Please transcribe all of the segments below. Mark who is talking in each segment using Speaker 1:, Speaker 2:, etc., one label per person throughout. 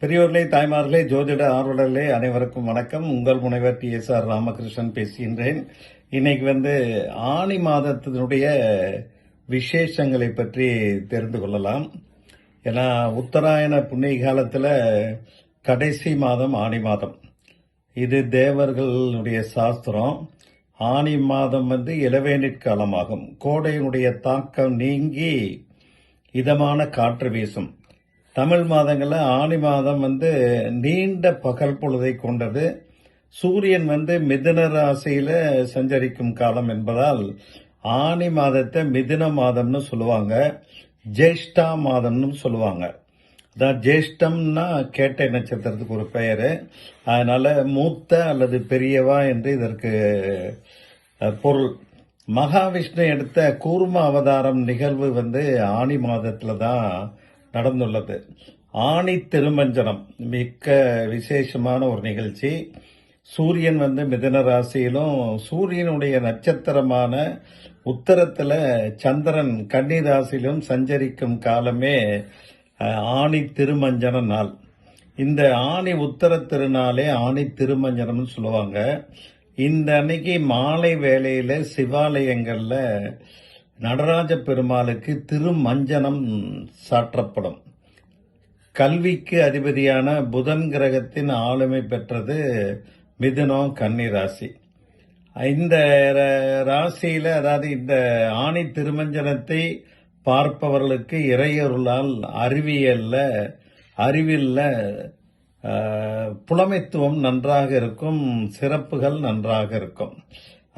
Speaker 1: பெரியோர்களே தாய்மார்களே ஜோதிட ஆர்வலர்களே அனைவருக்கும் வணக்கம். உங்கள் முனைவர் டி. எஸ். ஆர். ராமகிருஷ்ணன் பேசுகின்றேன். இன்னைக்கு வந்து ஆணி மாதத்தினுடைய விசேஷங்களை பற்றி தெரிந்து கொள்ளலாம். ஏன்னா உத்தராயண புண்ணிய காலத்தில் கடைசி மாதம் ஆணி மாதம். இது தேவர்களுடைய சாஸ்திரம். ஆணி மாதம் வந்து இளவேனிற் காலமாகும். கோடையினுடைய தாக்கம் நீங்கி இதமான காற்று வீசும். தமிழ் மாதங்களில் ஆணி மாதம் வந்து நீண்ட பகல் பொழுதை கொண்டது. சூரியன் வந்து மிதுன ராசியில சஞ்சரிக்கும் காலம் என்பதால் ஆணி மாதத்தை மிதுன மாதம்னு சொல்லுவாங்க. ஜேஷ்டா மாதம்னு சொல்லுவாங்க. அதான் ஜேஷ்டம்னா கேட்டை நட்சத்திரத்துக்கு ஒரு பெயர். அதனால மூத்த அல்லது பெரியவா என்று இதற்கு பொருள். மகாவிஷ்ணு எடுத்த கூர்ம அவதாரம் நிகழ்வு வந்து ஆணி மாதத்தில் தான் நடந்துள்ளது. ஆணி திருமஞ்சனம் மிக்க விசேஷமான ஒரு நிகழ்ச்சி. சூரியன் வந்து மிதன ராசியிலும் சூரியனுடைய நட்சத்திரமான உத்தரத்தில் சந்திரன் கன்னி ராசியிலும் சஞ்சரிக்கும் காலமே ஆணி திருமஞ்சன நாள். இந்த ஆணி உத்தர திருநாளே ஆணி திருமஞ்சனம்னு சொல்லுவாங்க. இந்த அன்னைக்கு மாலை வேளையில் சிவாலயங்களில் நடராஜ பெருமாளுக்கு திருமஞ்சனம் சாற்றப்படும். கல்விக்கு அதிபதியான புதன் கிரகத்தின் ஆளுமை பெற்றது மிதுனம் கன்னி ராசி இந்த ர- ராசியில அதாவது இந்த ஆணி திருமஞ்சனத்தை பார்ப்பவர்களுக்கு இறையருளால் அறிவியல்ல அறிவில்ல புலமைத்துவம் நன்றாக இருக்கும் சிறப்புகள் நன்றாக இருக்கும்.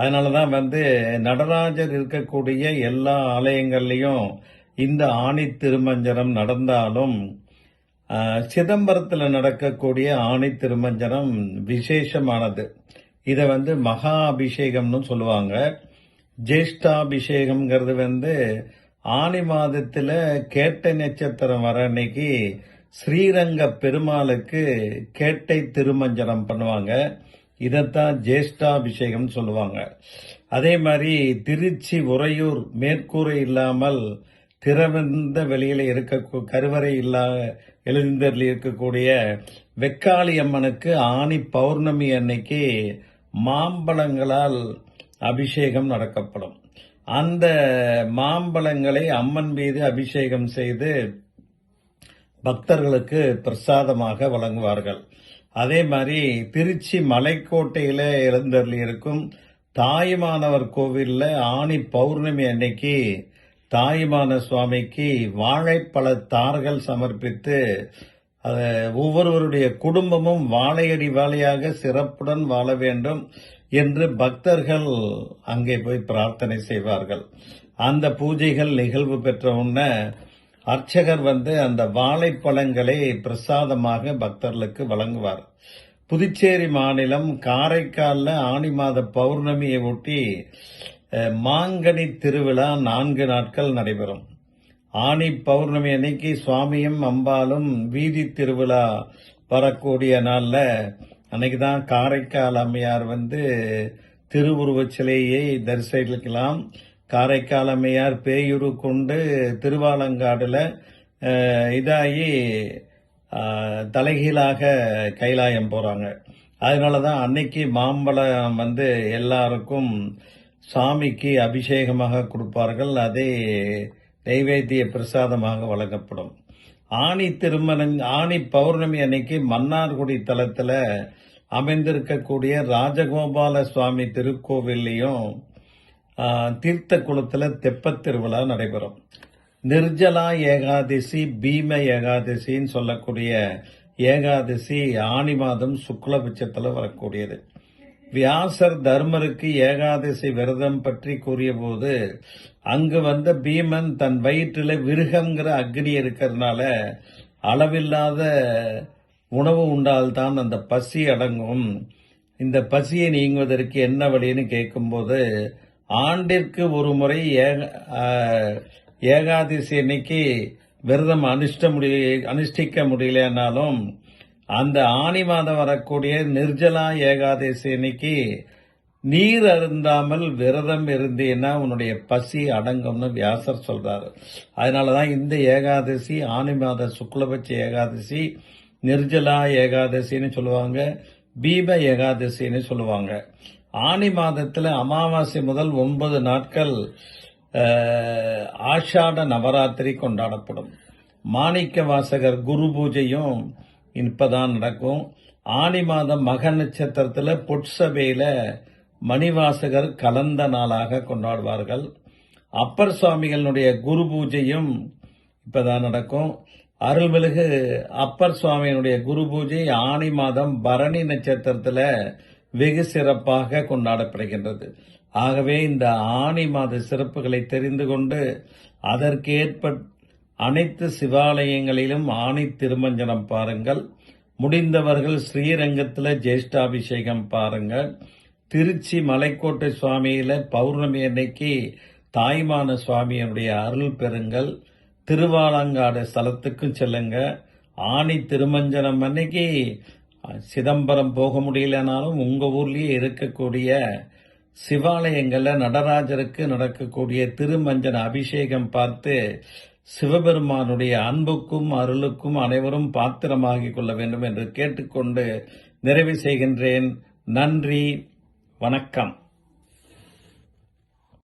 Speaker 1: அதனாலதான் வந்து நடராஜர் இருக்கக்கூடிய எல்லா ஆலயங்கள்லேயும் இந்த ஆணி திருமஞ்சனம் நடந்தாலும் சிதம்பரத்தில் நடக்கக்கூடிய ஆணி திருமஞ்சனம் விசேஷமானது. இதை வந்து மகா அபிஷேகம்னு சொல்லுவாங்க. ஜேஷ்டாபிஷேகம்ங்கிறது வந்து ஆனி மாதத்தில் கேட்டை நட்சத்திரம் வர அன்னைக்கு ஸ்ரீரங்க பெருமாளுக்கு கேட்டை திருமஞ்சனம் பண்ணுவாங்க. இதைத்தான் ஜேஷ்டாபிஷேகம் சொல்லுவாங்க. அதே மாதிரி திருச்சி உறையூர் மேற்கூரை இல்லாமல் திறந்த வெளியில் இருக்க கருவறை இல்லா எழுந்தரில் இருக்கக்கூடிய வெக்காளி அம்மனுக்கு ஆணி பௌர்ணமி அன்னைக்கு மாம்பழங்களால் அபிஷேகம் நடக்கப்படும். அந்த மாம்பழங்களை அம்மன் மீது அபிஷேகம் செய்து பக்தர்களுக்கு பிரசாதமாக வழங்குவார்கள். அதே மாதிரி திருச்சி மலைக்கோட்டையில் எழுந்தருளி இருக்கும் தாயுமானவர் கோவிலில் ஆணி பௌர்ணமி அன்னைக்கு தாயுமான சுவாமிக்கு வாழைப்பழ தார்கள் சமர்ப்பித்து அத ஒவ்வொருவருடைய குடும்பமும் வாழையடி வாழையாக சிறப்புடன் வாழ வேண்டும் என்று பக்தர்கள் அங்கே போய் பிரார்த்தனை செய்வார்கள். அந்த பூஜைகள் நிகழ்வு பெற்ற உடனே அர்ச்சகர் வந்து அந்த வாழைப்பழங்களை பிரசாதமாக பக்தர்களுக்கு வழங்குவார். புதுச்சேரி மாநிலம் காரைக்காலில் ஆனி மாத பௌர்ணமியை ஒட்டி மாங்கனி திருவிழா நான்கு நாட்கள் நடைபெறும். ஆனி பௌர்ணமி அன்னைக்கு சுவாமியும் அம்பாலும் வீதி திருவிழா வரக்கூடிய நாளில் அன்னைக்கு தான் காரைக்கால் அம்மையார் வந்து திருவுருவச் சிலையை தரிசிக்கலாம். காரைக்கால் அம்மையார் பேயுரு கொண்டு திருவாலங்காடில் இதாகி தலைகீழாக கைலாயம் போகிறாங்க அதனால தான் அன்னைக்கு மாம்பழம் வந்து எல்லாருக்கும் சாமிக்கு அபிஷேகமாக கொடுப்பார்கள். அதே நைவேத்திய பிரசாதமாக வழங்கப்படும். ஆணி திருமணம் ஆணி பௌர்ணமி அன்னைக்கு மன்னார்குடி தலத்தில் அமைந்திருக்கக்கூடிய ராஜகோபால சுவாமி திருக்கோவில்லையும் தீர்த்த குளத்தில் தெப்பத் திருவிழா நடைபெறும். நிர்ஜலா ஏகாதசி பீம ஏகாதசின்னு சொல்லக்கூடிய ஏகாதசி ஆணி மாதம் சுக்லபட்சத்தில் வரக்கூடியது. வியாசர் தர்மருக்கு ஏகாதசி விரதம் பற்றி கூறியபோது அங்கு வந்த பீமன் தன் வயிற்றில் விருகங்கிற அக்னி இருக்கிறதுனால அளவில்லாத உணவு உண்டால்தான் அந்த பசி அடங்கும். இந்த பசியை நீங்குவதற்கு என்ன வழின்னு கேட்கும்போது ஆண்டிற்கு ஒரு முறை ஏக- ஏகாதசி அன்னைக்கு விரதம் அனுஷ்ட முடிய அனுஷ்டிக்க முடியலனாலும் அந்த ஆனி மாதம் வரக்கூடிய நிர்ஜலா ஏகாதசி அன்னைக்கு நீர் அருந்தாமல் விரதம் இருந்தீன்னா உன்னுடைய பசி அடங்கும்னு வியாசர் சொல்றாரு. அதனாலதான் இந்த ஏகாதசி ஆனி மாத சுக்லபட்ச ஏகாதசி நிர்ஜலா ஏகாதசின்னு சொல்லுவாங்க பீம ஏகாதசின்னு சொல்லுவாங்க. ஆனி மாதத்தில் அமாவாசை முதல் ஒன்பது நாட்கள் ஆஷாட நவராத்திரி கொண்டாடப்படும். மாணிக்க வாசகர் குரு பூஜையும் இப்பதான் நடக்கும். ஆனி மாதம் மக நட்சத்திரத்தில் பொற்சபையில மணிவாசகர் கலந்த நாளாக கொண்டாடுவார்கள். அப்பர் சுவாமிகளுடைய குரு பூஜையும் இப்பதான் நடக்கும். அருள்மிகு அப்பர் சுவாமியினுடைய குரு பூஜை ஆனி மாதம் பரணி நட்சத்திரத்தில் வெகு சிறப்பாக கொண்டாடப்படுகின்றது. ஆகவே இந்த ஆனி மாத சிறப்புகளை தெரிந்து கொண்டு அதற்கேற்ப அனைத்து சிவாலயங்களிலும் ஆணி திருமஞ்சனம் பாருங்கள். முடிந்தவர்கள் ஸ்ரீரங்கத்தில் ஜேஷ்டாபிஷேகம் பாருங்கள். திருச்சி மலைக்கோட்டை சுவாமியில் பௌர்ணமி அன்னைக்கு தாய்மான சுவாமியினுடைய அருள் பெறுங்கள். திருவாலங்காடு ஸ்தலத்துக்கும் செல்லுங்க. ஆணி திருமஞ்சனம் அன்னைக்கு சிதம்பரம் போக முடியலனாலும் உங்க ஊர்லயே இருக்கக்கூடிய சிவாலயங்கள்ல நடராஜருக்கு நடக்கக்கூடிய திருமஞ்சன அபிஷேகம் பார்த்து சிவபெருமானுடைய அன்புக்கும் அருளுக்கும் அனைவரும் பாத்திரமாகிக் கொள்ள வேண்டும் என்று கேட்டுக்கொண்டு நிறைவு செய்கின்றேன். நன்றி. வணக்கம்.